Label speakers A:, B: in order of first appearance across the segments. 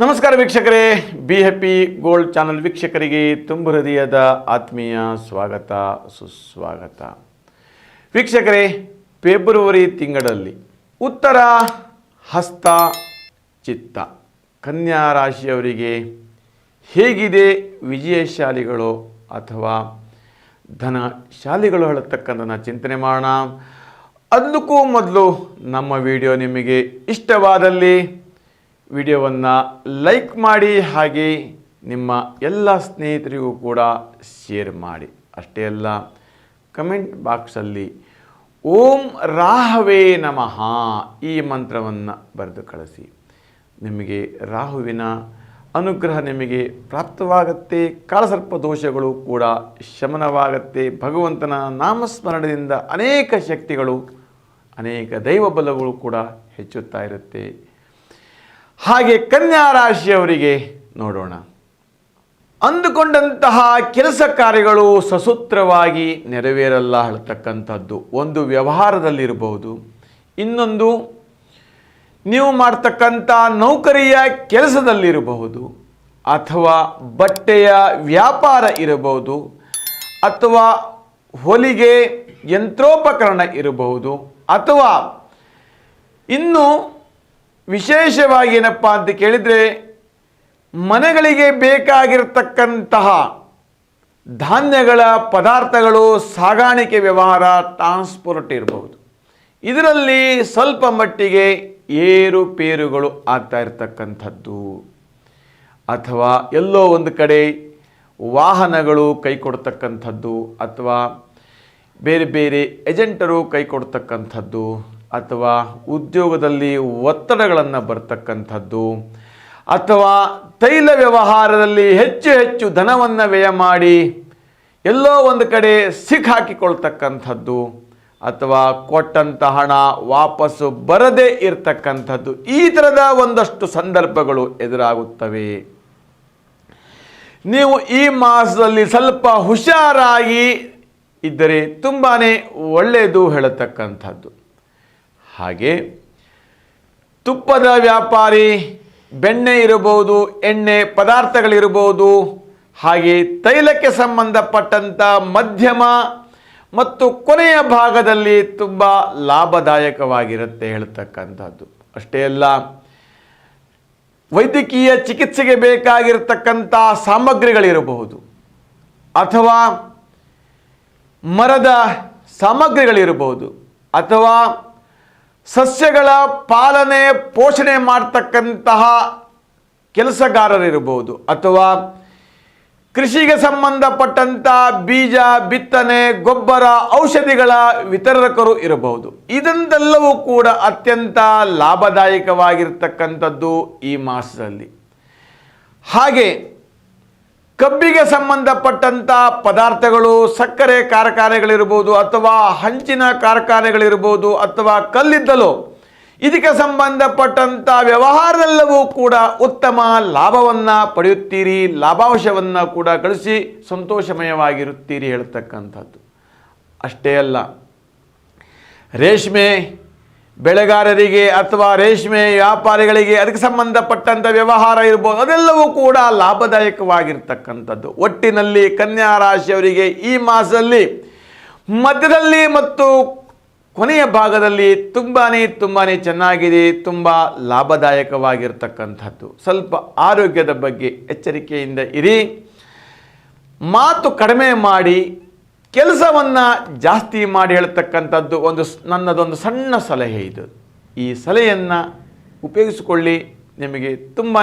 A: ನಮಸ್ಕಾರ ವೀಕ್ಷಕರೇ, be happy gold channel ವೀಕ್ಷಕರಿಗೆ ತುಂಬ ಹೃದಯದ ಆತ್ಮೀಯ ಸ್ವಾಗತ, ಸುಸ್ವಾಗತ. ವೀಕ್ಷಕರೇ, ಫೆಬ್ರವರಿ ತಿಂಗಳಲ್ಲಿ ಉತ್ತರ ಹಸ್ತ ಚಿತ್ತ. ಕನ್ಯಾ ರಾಶಿಯವರಿಗೆ ಹೇಗಿದೆ ವಿಜಯಶಾಲಿಗಳು ಅಥವಾ ಧನಶಾಲಿಗಳು ಹೇಳತಕ್ಕಂಥ ಚಿಂತನೆ ಮಾಡೋಣ. ಅದಕ್ಕೂ ಮೊದಲು ನಮ್ಮ ವಿಡಿಯೋ ನಿಮಗೆ ಇಷ್ಟವಾದಲ್ಲಿ ವಿಡಿಯೋವನ್ನು ಲೈಕ್ ಮಾಡಿ ಹಾಗೆ ನಿಮ್ಮ ಎಲ್ಲ ಸ್ನೇಹಿತರಿಗೂ ಕೂಡ ಶೇರ್ ಮಾಡಿ. ಅಷ್ಟೇ ಅಲ್ಲ, ಕಮೆಂಟ್ ಬಾಕ್ಸಲ್ಲಿ ಓಂ ರಾಹವೇ ನಮಃ ಈ ಮಂತ್ರವನ್ನು ಬರೆದು ಕಳಿಸಿ. ನಿಮಗೆ ರಾಹುವಿನ ಅನುಗ್ರಹ ನಿಮಗೆ ಪ್ರಾಪ್ತವಾಗತ್ತೆ ಕಾಳಸರ್ಪ ದೋಷಗಳು ಕೂಡ ಶಮನವಾಗತ್ತೆ. ಭಗವಂತನ ನಾಮಸ್ಮರಣದಿಂದ ಅನೇಕ ಶಕ್ತಿಗಳು, ಅನೇಕ ದೈವ ಬಲಗಳು ಕೂಡ ಹೆಚ್ಚುತ್ತಾ ಇರುತ್ತೆ. ಹಾಗೆ ಕನ್ಯಾ ರಾಶಿಯವರಿಗೆ ನೋಡೋಣ. ಅಂದುಕೊಂಡಂತಹ ಕೆಲಸ ಕಾರ್ಯಗಳು ಸಸೂತ್ರವಾಗಿ ನೆರವೇರಲ್ಲ ಹೇಳ್ತಕ್ಕಂಥದ್ದು. ಒಂದು ವ್ಯವಹಾರದಲ್ಲಿರಬಹುದು ಇನ್ನೊಂದು, ನೀವು ಮಾಡ್ತಕ್ಕಂಥ ನೌಕರಿಯ ಕೆಲಸದಲ್ಲಿರಬಹುದು. ಅಥವಾ ಬಟ್ಟೆಯ ವ್ಯಾಪಾರ ಇರಬಹುದು. ಅಥವಾ ಹೊಲಿಗೆ ಯಂತ್ರೋಪಕರಣ ಇರಬಹುದು. ಅಥವಾ ಇನ್ನು ವಿಶೇಷವಾಗಿ ಏನಪ್ಪ ಅಂತ ಕೇಳಿದರೆ, ಮನೆಗಳಿಗೆ ಬೇಕಾಗಿರತಕ್ಕಂತಹ ಧಾನ್ಯಗಳ ಪದಾರ್ಥಗಳು ಸಾಗಾಣಿಕೆ ವ್ಯವಹಾರ ಟ್ರಾನ್ಸ್ಪೋರ್ಟ್ ಇರಬಹುದು. ಇದರಲ್ಲಿ ಸ್ವಲ್ಪ ಮಟ್ಟಿಗೆ ಏರುಪೇರುಗಳು ಆಗ್ತಾ ಇರತಕ್ಕಂಥದ್ದು. ಅಥವಾ ಎಲ್ಲೋ ಒಂದು ಕಡೆ ವಾಹನಗಳು ಕೈ ಕೊಡ್ತಕ್ಕಂಥದ್ದು, ಅಥವಾ ಬೇರೆ ಬೇರೆ ಏಜೆಂಟರು ಕೈ ಕೊಡ್ತಕ್ಕಂಥದ್ದು. ಅಥವಾ ಉದ್ಯೋಗದಲ್ಲಿ ಒತ್ತಡಗಳನ್ನು ಬರ್ತಕ್ಕಂಥದ್ದು, ಅಥವಾ ತೈಲ ವ್ಯವಹಾರದಲ್ಲಿ ಹೆಚ್ಚು ಹೆಚ್ಚು ಧನವನ್ನು ವ್ಯಯ ಮಾಡಿ ಎಲ್ಲೋ ಒಂದು ಕಡೆ ಸಿಕ್ಕಾಕಿಕೊಳ್ತಕ್ಕಂಥದ್ದು ಅಥವಾ ಕೊಟ್ಟಂಥ ಹಣ ವಾಪಸ್ಸು ಬರದೇ ಇರತಕ್ಕಂಥದ್ದು, ಈ ಥರದ ಒಂದಷ್ಟು ಸಂದರ್ಭಗಳು ಎದುರಾಗುತ್ತವೆ. ನೀವು ಈ ಮಾಸದಲ್ಲಿ ಸ್ವಲ್ಪ ಹುಷಾರಾಗಿ ಇದ್ದರೆ ತುಂಬಾ ಒಳ್ಳೆಯದು ಹೇಳತಕ್ಕಂಥದ್ದು. ಹಾಗೆ ತುಪ್ಪದ ವ್ಯಾಪಾರಿ, ಬೆಣ್ಣೆ ಇರಬಹುದು, ಎಣ್ಣೆ ಪದಾರ್ಥಗಳಿರಬಹುದು, ಹಾಗೆ ತೈಲಕ್ಕೆ ಸಂಬಂಧಪಟ್ಟಂಥ ಮಧ್ಯಮ ಮತ್ತು ಕೊನೆಯ ಭಾಗದಲ್ಲಿ ತುಂಬ ಲಾಭದಾಯಕವಾಗಿರುತ್ತೆ ಹೇಳ್ತಕ್ಕಂಥದ್ದು. ಅಷ್ಟೇ ಅಲ್ಲ, ವೈದ್ಯಕೀಯ ಚಿಕಿತ್ಸೆಗೆ ಬೇಕಾಗಿರತಕ್ಕಂಥ ಸಾಮಗ್ರಿಗಳಿರಬಹುದು. ಅಥವಾ ಮರದ ಸಾಮಗ್ರಿಗಳಿರಬಹುದು. ಅಥವಾ ಸಸ್ಯಗಳ ಪಾಲನೆ, ಪೋಷಣೆ ಮಾಡ್ತಕ್ಕಂತಹ ಕೆಲಸಗಾರರಿರಬಹುದು ಅಥವಾ ಕೃಷಿಗೆ ಸಂಬಂಧಪಟ್ಟಂಥ ಬೀಜ, ಬಿತ್ತನೆ, ಗೊಬ್ಬರ, ಔಷಧಿಗಳ ವಿತರಕರು ಇರಬಹುದು. ಇದೆಲ್ಲವೂ ಕೂಡ ಅತ್ಯಂತ ಲಾಭದಾಯಕವಾಗಿರ್ತಕ್ಕಂಥದ್ದು ಈ ಮಾಸದಲ್ಲಿ. ಹಾಗೆ ಕಬ್ಬಿಗೆ ಸಂಬಂಧಪಟ್ಟಂಥ ಪದಾರ್ಥಗಳು ಸಕ್ಕರೆ ಕಾರ್ಖಾನೆಗಳಿರ್ಬೋದು ಅಥವಾ ಹಂಚಿನ ಕಾರ್ಖಾನೆಗಳಿರ್ಬೋದು ಅಥವಾ ಕಲ್ಲಿದ್ದಲು. ಇದಕ್ಕೆ ಸಂಬಂಧಪಟ್ಟಂಥ ವ್ಯವಹಾರದೆಲ್ಲವೂ ಕೂಡ ಉತ್ತಮ ಲಾಭವನ್ನು ಪಡೆಯುತ್ತೀರಿ, ಲಾಭಾಂಶವನ್ನು ಕೂಡ ಗಳಿಸಿ ಸಂತೋಷಮಯವಾಗಿರುತ್ತೀರಿ ಹೇಳ್ತಕ್ಕಂಥದ್ದು. ಅಷ್ಟೇ ಅಲ್ಲ, ರೇಷ್ಮೆ ಬೆಳೆಗಾರರಿಗೆ ಅಥವಾ ರೇಷ್ಮೆ ವ್ಯಾಪಾರಿಗಳಿಗೆ ಅದಕ್ಕೆ ಸಂಬಂಧಪಟ್ಟಂಥ ವ್ಯವಹಾರ ಇರ್ಬೋದು, ಅದೆಲ್ಲವೂ ಕೂಡ ಲಾಭದಾಯಕವಾಗಿರ್ತಕ್ಕಂಥದ್ದು. ಒಟ್ಟಿನಲ್ಲಿ ಕನ್ಯಾ ರಾಶಿಯವರಿಗೆ ಈ ಮಾಸದಲ್ಲಿ ಮಧ್ಯದಲ್ಲಿ ಮತ್ತು ಕೊನೆಯ ಭಾಗದಲ್ಲಿ ತುಂಬಾ ತುಂಬಾ ಚೆನ್ನಾಗಿದೆ, ತುಂಬ ಲಾಭದಾಯಕವಾಗಿರ್ತಕ್ಕಂಥದ್ದು. ಸ್ವಲ್ಪ ಆರೋಗ್ಯದ ಬಗ್ಗೆ ಎಚ್ಚರಿಕೆಯಿಂದ ಇರಿ. ಮಾತು ಕಡಿಮೆ ಮಾಡಿ ಕೆಲಸವನ್ನು ಜಾಸ್ತಿ ಮಾಡಿ ಹೇಳ್ತಕ್ಕಂಥದ್ದು ಒಂದು ನನ್ನದೊಂದು ಸಣ್ಣ ಸಲಹೆ ಇದು. ಈ ಸಲಹೆಯನ್ನು ಉಪಯೋಗಿಸಿಕೊಳ್ಳಿ. ನಿಮಗೆ ತುಂಬಾ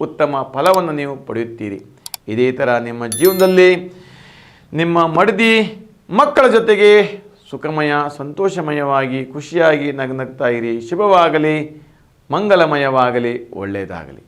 A: ಉತ್ತಮ ಫಲವನ್ನು ನೀವು ಪಡೆಯುತ್ತೀರಿ. ಇದೇ ಥರ ನಿಮ್ಮ ಜೀವನದಲ್ಲಿ ನಿಮ್ಮ ಮಡದಿ ಮಕ್ಕಳ ಜೊತೆಗೆ ಸುಖಮಯ, ಸಂತೋಷಮಯವಾಗಿ, ಖುಷಿಯಾಗಿ ನಗ್ನಗ್ತಾ ಇರಿ. ಶುಭವಾಗಲಿ ಮಂಗಲಮಯವಾಗಲಿ ಒಳ್ಳೆಯದಾಗಲಿ.